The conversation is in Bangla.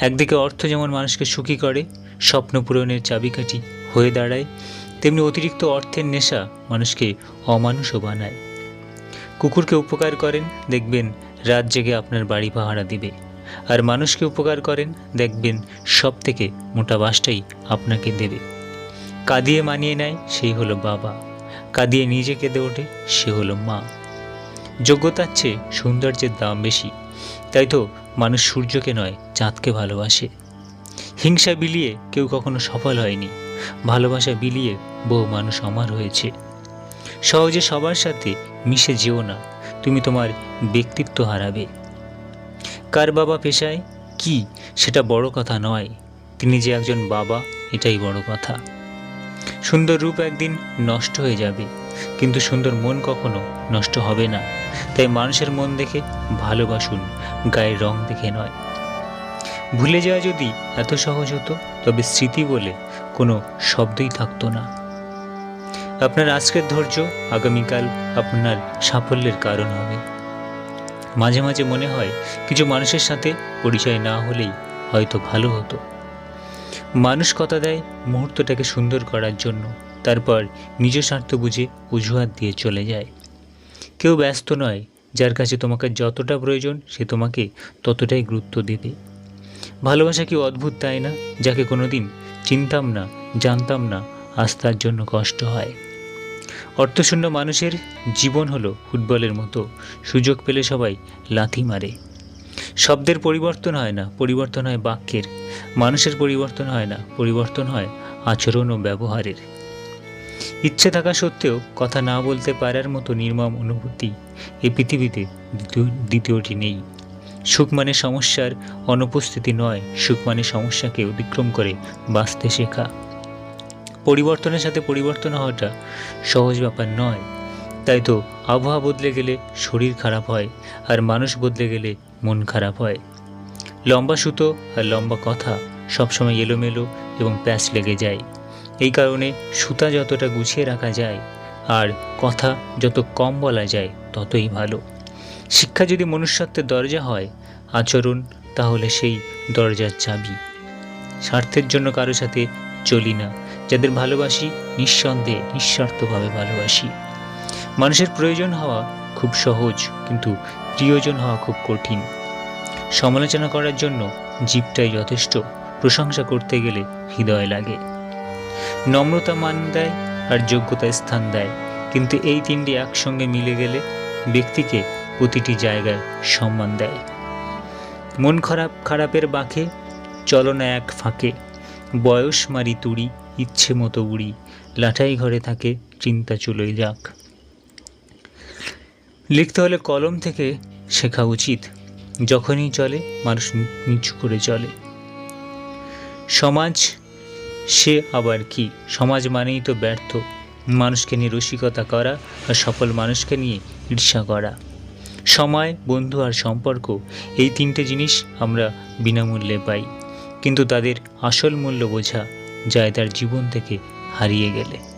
একদিকে অর্থ যেমন মানুষকে সুখী করে, স্বপ্ন পূরণের চাবিকাঠি হয়ে দাঁড়ায়, তেমনি অতিরিক্ত অর্থের নেশা মানুষকে অমানুষও বানায়। কুকুরকে উপকার করেন, দেখবেন রাত জেগে আপনার বাড়ি পাহারা দিবে। আর মানুষকে উপকার করেন, দেখবেন সব থেকে মোটা বাসটাই আপনাকে দেবে। কাঁদিয়ে মানিয়ে নেয় সেই হলো বাবা। কাঁদিয়ে নিজে কেঁদে ওঠে, সে হলো মা। যোগ্যতার চেয়ে সৌন্দর্যের দাম বেশি। তাই তো মানুষ সূর্যকে নয়, চাঁদকে ভালোবাসে। হিংসা বিলিয়ে কেউ কখনো সফল হয়নি। ভালোবাসা বিলিয়ে বহু মানুষ অমর হয়েছে। সহজে সবার সাথে মিশে যেও না, তুমি তোমার ব্যক্তিত্ব হারাবে। কার বাবা পেশায়? কি? সেটা বড় কথা নয়। তিনি যে একজন বাবা, এটাই বড় কথা। সুন্দর রূপ একদিন নষ্ট হয়ে যাবে। কিন্তু সুন্দর মন কখনো নষ্ট হবে না। তাই মানুষের মন দেখে ভালোবাসুন, গায়ের রং দেখে নয়। ভুলে যাওয়া যদি এত সহজ হতো, তবে স্মৃতি বলে কোনো শব্দই থাকতো না। আপনার আজকের ধৈর্য আগামীকাল আপনার সাফল্যের কারণ হবে। মাঝে মাঝে মনে হয়, কিছু মানুষের সাথে পরিচয় না হলেই হয়তো ভালো হতো। মানুষ কথা দেয় মুহূর্তটাকে সুন্দর করার জন্য। তারপর নিজ স্বার্থ বুঝে অজুহাত দিয়ে চলে যায়। কেউ ব্যস্ত নয়, যার কাছে তোমাকে যতটা প্রয়োজন সে তোমাকে ততটাই গুরুত্ব দেবে। ভালোবাসা কি অদ্ভুত তাই না? যাকে কোনোদিন চিনতাম না, জানতাম না আজ তার জন্য কষ্ট হয়। অর্থশূন্য মানুষের জীবন হলো ফুটবলের মতো। সুযোগ পেলে সবাই লাথি মারে। শব্দের পরিবর্তন হয় না, পরিবর্তন হয় বাক্যের। মানুষের পরিবর্তন হয় না, পরিবর্তন হয় আচরণ ও ব্যবহারের। ইচ্ছে থাকা সত্ত্বেও কথা না বলতে পারার মতো নির্মম অনুভূতি এই পৃথিবীতে দ্বিতীয়টি নেই। সুখ মানে সমস্যার অনুপস্থিতি নয় সুখ মানে সমস্যাকে অতিক্রম করে বাঁচতে শেখা। পরিবর্তনের সাথে পরিবর্তন হওয়াটা সহজ ব্যাপার নয়। তাই তো আবহাওয়া বদলে গেলে শরীর খারাপ হয়, আর মানুষ বদলে গেলে মন খারাপ হয়। লম্বা সুতো আর লম্বা কথা সবসময় এলোমেলো এবং প্যাচ লেগে যায়। এই কারণে সুতা যতটা গুছিয়ে রাখা যায় আর কথা যত কম বলা যায় ততই ভালো। শিক্ষা যদি মনুষ্যত্বের দরজা হয়, আচরণ তাহলে সেই দরজার চাবি। স্বার্থের জন্য কারও সাথে চলি না। যাদের ভালোবাসি, নিঃসন্দেহে, নিঃস্বার্থভাবে ভালোবাসি। মানুষের প্রয়োজন হওয়া খুব সহজ কিন্তু প্রিয়জন হওয়া খুব কঠিন। সমালোচনা করার জন্য জীবটাই যথেষ্ট। প্রশংসা করতে গেলে হৃদয় লাগে। নম্রতা মান দেয় আর যোগ্যতা স্থান দেয়। কিন্তু এই তিনটি একসঙ্গে মিলে গেলে ব্যক্তিকে প্রতিটি জায়গায় সম্মান দেয়। মন খারাপ, খারাপের বাঁকে চলো না এক ফাঁকে। বয়স মারি তুড়ি, ইচ্ছে মতো উড়ি। লাঠাই ঘরে থাকে, চিন্তা চলেই যাক। লিখতে হলে কলম থেকে শেখা উচিত। যখনই চলে, মানুষ নিচু করে চলে। সমাজ, সে আবার কি? সমাজ মানেই তো ব্যর্থ। মানুষকে নিয়ে রসিকতা করা আর সফল মানুষকে নিয়ে ঈর্ষা করা। সময়, বন্ধু আর সম্পর্ক, এই তিনটে জিনিস আমরা বিনামূল্যে পাই। কিন্তু তাদের আসল মূল্য বোঝা যায় তার জীবন থেকে হারিয়ে গেলে।